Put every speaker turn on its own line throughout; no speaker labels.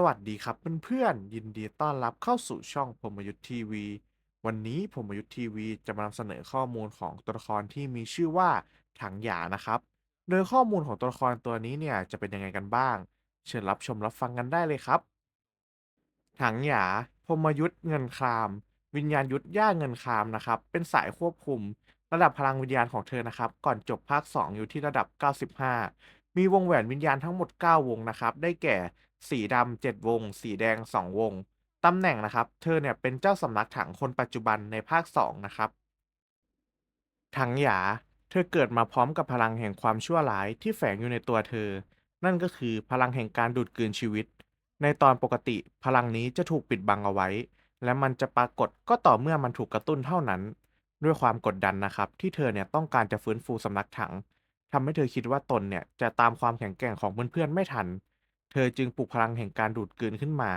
สวัสดีครับเพื่อนๆยินดีต้อนรับเข้าสู่ช่องพมยุทธ์ทีวี วันนี้พมยุทธ์ทีวีจะมานำเสนอข้อมูลของตัวละครที่มีชื่อว่าถังหยานะครับ โดยข้อมูลของตัวละครตัวนี้เนี่ยจะเป็นยังไงกันบ้าง เชิญรับชมรับฟังกันได้เลยครับ ถังหยาพมยุทธ์เงินคราม วิญญาณยุทธ์ย่าเงินครามนะครับ เป็นสายควบคุม ระดับพลังวิญญาณของเธอนะครับ ก่อนจบภาค 2 อยู่ที่ระดับ 95 มีวงแหวนวิญญาณทั้งหมด 9 วงนะครับได้แก่ สีดำ7วง สีแดง2วง ตำแหน่งนะครับ เธอเนี่ยเป็นเจ้าสำนักถังคนปัจจุบันในภาค2นะครับถังหยา เธอเกิดมาพร้อมกับพลังแห่งความชั่วร้ายที่แฝงอยู่ในตัวเธอ นั่นก็คือพลังแห่งการดูดกลืนชีวิต ในตอนปกติพลังนี้จะถูกปิดบังเอาไว้ และมันจะปรากฏก็ต่อเมื่อมันถูกกระตุ้นเท่านั้น ด้วยความกดดันนะครับ ที่เธอเนี่ยต้องการจะฟื้นฟูสำนักถังทำให้เธอคิดว่าตนเนี่ยจะตามความแข็งแกร่งของเพื่อนๆไม่ทัน เธอจึงปลุกพลังแห่งการดูดกลืนขึ้นมา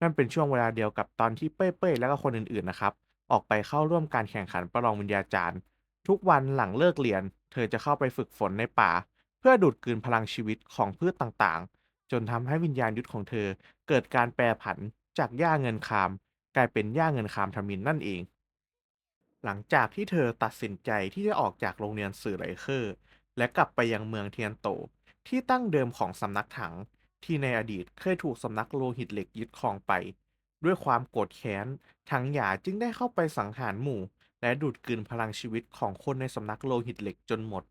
นั่นเป็นช่วงเวลาเดียวกับตอนที่เป้ยๆและก็คนอื่นๆนะครับ ออกไปเข้าร่วมการแข่งขันประลองวิญญาจารย์ ทุกวันหลังเลิกเรียน เธอจะเข้าไปฝึกฝนในป่า เพื่อดูดกลืนพลังชีวิตของพืชต่างๆ จนทำให้วิญญาณยุทธของเธอ เกิดการแปรผันจากหญ้าเงินคาม กลายเป็นหญ้าเงินคามทมินนั่นเอง หลังจากที่เธอตัดสินใจที่จะออกจากโรงเรียนสื่อไหลเคอร์ และกลับไปยังเมืองเทียนโต ที่ตั้งเดิมของสำนักถัง ที่ในอดีตเคยถูกสำนักโลหิตเหล็กยึดครองไป ด้วยความโกรธแค้นถังหยาจึงได้เข้าไปสังหารหมู่ และดูดกลืนพลังชีวิตของคนในสำนักโลหิตเหล็กจนหมด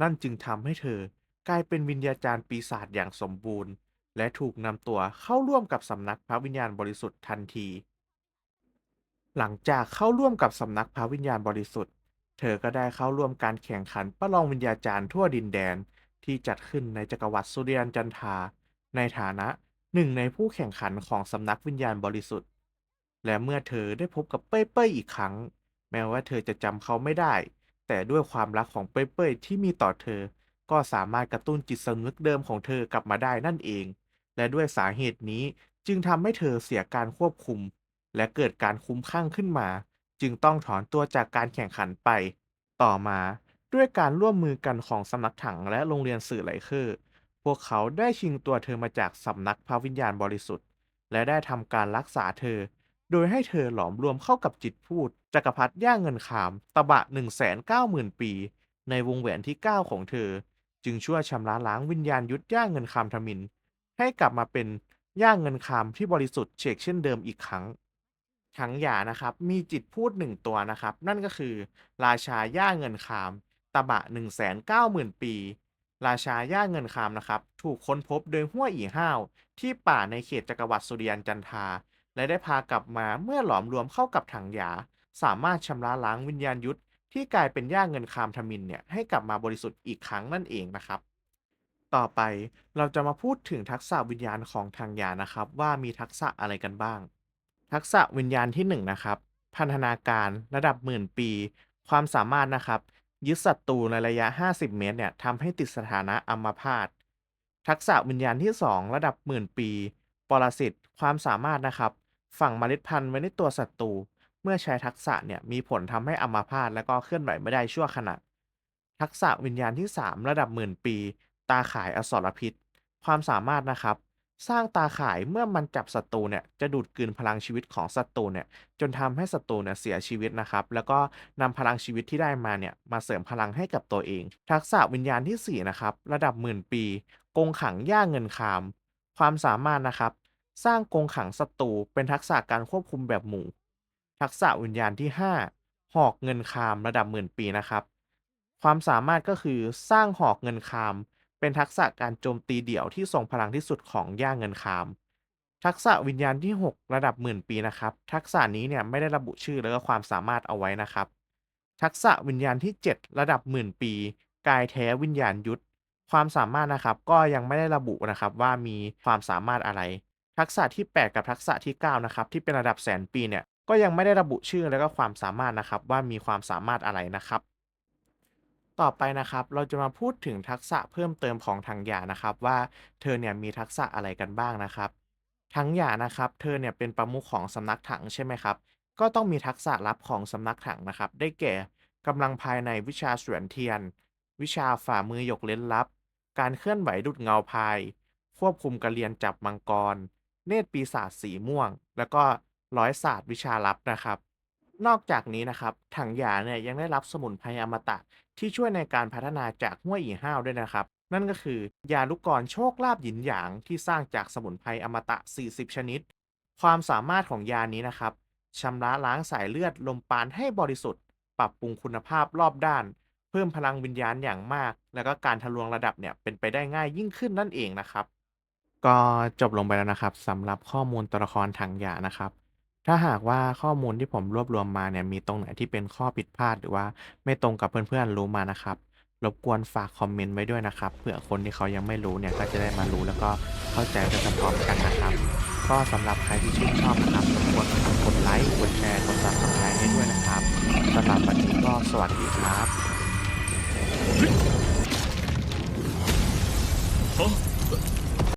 นั่นจึงทำให้เธอกลายเป็นวิญญาจารย์ปีศาจอย่างสมบูรณ์ และถูกนำตัวเข้าร่วมกับสำนักพระวิญญาณบริสุทธิ์ทันที หลังจากเข้าร่วมกับสำนักพระวิญญาณบริสุทธิ์ เธอก็ได้เข้าร่วมการแข่งขันประลองวิญญาจารย์ทั่วดินแดนที่จัดขึ้นในจักรวรรดิสุริยันจันทา ในฐานะหนึ่งในผู้แข่งขันของสำนักวิญญาณบริสุทธิ์ และเมื่อเธอได้พบกับเป้ยเป้ยอีกครั้ง แม้ว่าเธอจะจำเขาไม่ได้ แต่ด้วยความรักของเป้ยเป้ยที่มีต่อเธอ ก็สามารถกระตุ้นจิตสำนึกเดิมของเธอกลับมาได้นั่นเอง และด้วยสาเหตุนี้จึงทำให้เธอเสียการควบคุม และเกิดการคุ้มข้างขึ้นมา จึงต้องถอนตัวจากการแข่งขันไป ต่อมาด้วยการร่วมมือกันของสำนักถังและโรงเรียนสื่อไหลเคอร์ พวกเขาได้ชิงตัวเธอมาจากสำนักพระวิญญาณบริสุทธิ์ และได้ทำการรักษาเธอ โดยให้เธอหลอมรวมเข้ากับจิตพูดจักรพรรดิย่าเงินขามตะบะ 190,000 ปี ในวงแหวนที่ 9 ของเธอ จึงช่วยชำระล้างวิญญาณยุทธย่าเงินคามทมิน ให้กลับมาเป็นย่าเงินคามที่บริสุทธิ์เชกเช่นเดิมอีกครั้งถังหยานะครับมีจิตพูดหนึ่งตัวนะครับ นั่นก็คือ ราชาย่าเงินคามตะบะ 190,000 ปี ราชาย่าเงินคามนะครับ ถูกค้นพบโดยห้วยอีห้าว ที่ป่าในเขตจักรวรรดิสุริยันจันทา และได้พากลับมาเมื่อหลอมรวมเข้ากับถังยา สามารถชำระล้างวิญญาณยุทธที่กลายเป็นย่าเงินคามทมินเนี่ยให้กลับมาบริสุทธิ์อีกครั้งนั่นเองนะครับ ต่อไปเราจะมาพูดถึงทักษะวิญญาณของถังยานะครับ ว่ามีทักษะอะไรกันบ้าง ทักษะวิญญาณที่1นงนะครับพันธนาการระดับหมื่นปี ความสามารถนะครับ ยึดศัตรูในระยะ 50 เมตรเนี่ยทำให้ติดสถานะอัมพาต ทักษะวิญญาณที่ 2 ระดับหมื่นปี ปรสิต ความสามารถนะครับ ฝังเมล็ดพันธุ์ไว้ในตัวศัตรู เมื่อใช้ทักษะเนี่ยมีผลทำให้อัมพาตและก็เคลื่อนไหวไม่ได้ชั่วขณะ ทักษะวิญญาณที่ 3 ระดับหมื่นปี ตาข่ายอสรพิษ ความสามารถนะครับ สร้างตาข่ายเมื่อมันจับศัตรูเนี่ยจะดูดกลืนพลังชีวิตของศัตรูเนี่ยจนทำให้ศัตรูเนี่ยเสียชีวิตนะครับ แล้วก็นำพลังชีวิตที่ได้มาเนี่ยมาเสริมพลังให้กับตัวเอง ทักษะวิญญาณที่4นะครับระดับหมื่นปีกงขังย่าเงินคาม ความสามารถนะครับ สร้างกงขังศัตรูเป็นทักษะการควบคุมแบบหมู่ ทักษะวิญญาณที่ 5 หอกเงินคาม ระดับหมื่นปีนะครับ ความสามารถก็คือสร้างหอกเงินคาม เป็นทักษะการโจมตีเดี่ยวที่ทรงพลังที่สุดของย่าเงินคาม ทักษะวิญญาณที่ 6 ระดับหมื่นปีนะครับ ทักษะนี้เนี่ยไม่ได้ระบุชื่อแล้วก็ความสามารถเอาไว้นะครับ ทักษะวิญญาณที่ 7 ระดับหมื่นปี กายแท้วิญญาณยุทธ ความสามารถนะครับก็ยังไม่ได้ระบุนะครับว่ามีความสามารถอะไร ทักษะที่ 8 กับทักษะที่9นะครับที่เป็นระดับแสนปีเนี่ยก็ยังไม่ได้ระบุชื่อแล้วก็ความสามารถนะครับว่ามีความสามารถอะไรนะครับ ต่อไปนะครับเราจะมาพูดถึงทักษะเพิ่มเติมของถังหยานะครับว่าเธอเนี่ยมีทักษะอะไรกันบ้างนะครับถังหยานะครับ เธอเนี่ยเป็นประมุขของสำนักถังใช่ไหมครับ ก็ต้องมีทักษะลับของสำนักถังนะครับ ได้แก่กำลังภายในวิชาเสวนเทียน วิชาฝ่ามือหยกเล้นลับ การเคลื่อนไหวดุดเงาพาย ควบคุมกระเรียนจับมังกร เนตรปีศาจสีม่วง แล้วก็ร้อยศาสตร์วิชาลับนะครับ นอกจากนี้นะครับ ถังหยาเนี่ยยังได้รับสมุนไพรอมตะ ที่ช่วยในการพัฒนาจากห้วยอีห้าวด้วยนะครับ นั่นก็คือยาลูกกรโชคลาภหยินหยางที่สร้างจากสมุนไพรอมตะ 40 ชนิด ความสามารถของยานี้นะครับชำระล้างสายเลือดลมปานให้บริสุทธิ์ ปรับปรุงคุณภาพรอบด้าน เพิ่มพลังวิญญาณอย่างมาก แล้วก็การทะลวงระดับเนี่ยเป็นไปได้ง่ายยิ่งขึ้นนั่นเองนะครับ ก็จบลงไปแล้วนะครับสำหรับข้อมูลตัวละครถังหยานะครับ ถ้าหากว่าข้อมูลที่ผมรวบรวมมาเนี่ย มีตรงไหนที่เป็นข้อผิดพลาด หรือว่าไม่ตรงกับเพื่อน ๆ รู้มานะครับ รบกวนฝากคอมเมนต์ไว้ด้วยนะครับ เผื่อคนที่เขายังไม่รู้เนี่ย ก็จะได้มารู้แล้วก็เข้าใจไปพร้อมๆกันนะครับ ก็สำหรับใครที่ชื่นชอบนะครับรบกวนกดไลค์ กดแชร์ กด subscribe ให้ด้วยนะครับสำหรับวันนี้ก็สวัสดีครับ
ฮะ